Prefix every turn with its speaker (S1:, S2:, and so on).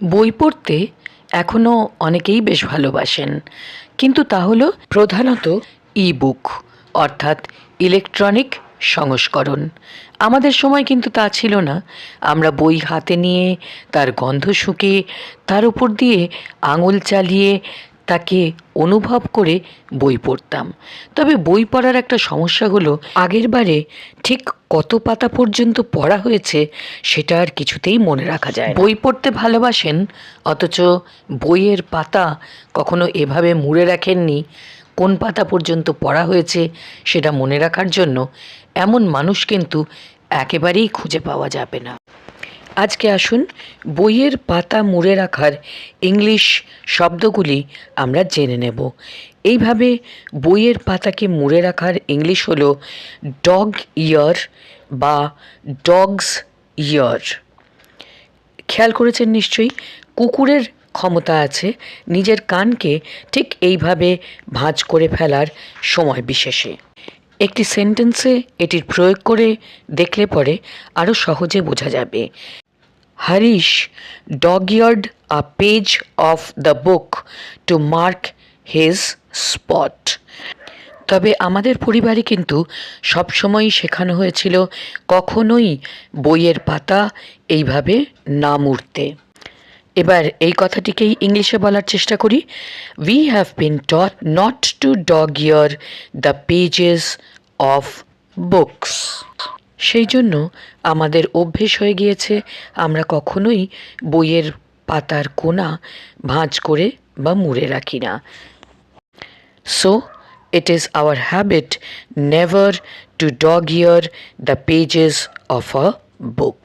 S1: বই পড়তে এখনও অনেকেই বেশ ভালোবাসেন। কিন্তু তা হল প্রধানত ই বুক অর্থাৎ ইলেকট্রনিক সংস্করণ। আমাদের সময় কিন্তু তা ছিল না। আমরা বই হাতে নিয়ে, তার গন্ধ শুঁকে তার উপর দিয়ে আঙুল চালিয়ে তাকে অনুভব করে বই পড়তাম। তবে বই পড়ার একটা সমস্যা হলো, আগের বারে ঠিক কত পাতা পর্যন্ত পড়া হয়েছে সেটা আর কিছুতেই মনে রাখা যায় বই পড়তে ভালোবাসেন, অথচ বইয়ের পাতা কখনো এভাবে মুড়ে রাখেননি। কোন পাতা পর্যন্ত পড়া হয়েছে সেটা মনে রাখার জন্য এমন মানুষ কিন্তু একেবারেই খুঁজে পাওয়া যাবে না। আজকে আসুন বইয়ের পাতা মুড়ে রাখার ইংলিশ শব্দগুলি আমরা জেনে নেব। এইভাবে বইয়ের পাতাকে মুড়ে রাখার ইংলিশ হলো ডগ ইয়ার বা ডগস ইয়ার। খেয়াল করেছেন নিশ্চয়ই? কুকুরের ক্ষমতা আছে নিজের কানকে ঠিক এইভাবে ভাঁজ করে ফেলার সময় বিশেষে। একটি সেন্টেন্সে এটির প্রয়োগ করে দেখলে পরে আরও সহজে বোঝা যাবে। Harish dog eared a page of the book to mark his spot তবে আমাদের পরিবারে কিন্তু সবসময়ই শেখানো হয়েছিল কখনোই বইয়ের পাতা এইভাবে না মুড়তে। এবার এই কথাটিকেই ইংলিশে বলার চেষ্টা করি। We have been taught not to dog ear the pages of books সেই জন্য আমাদের অভ্যেস হয়ে গিয়েছে, আমরা কখনোই বইয়ের পাতার কোনা ভাঁজ করে বা মুড়ে রাখি না so it is our habit never to dog ear the pages of a book.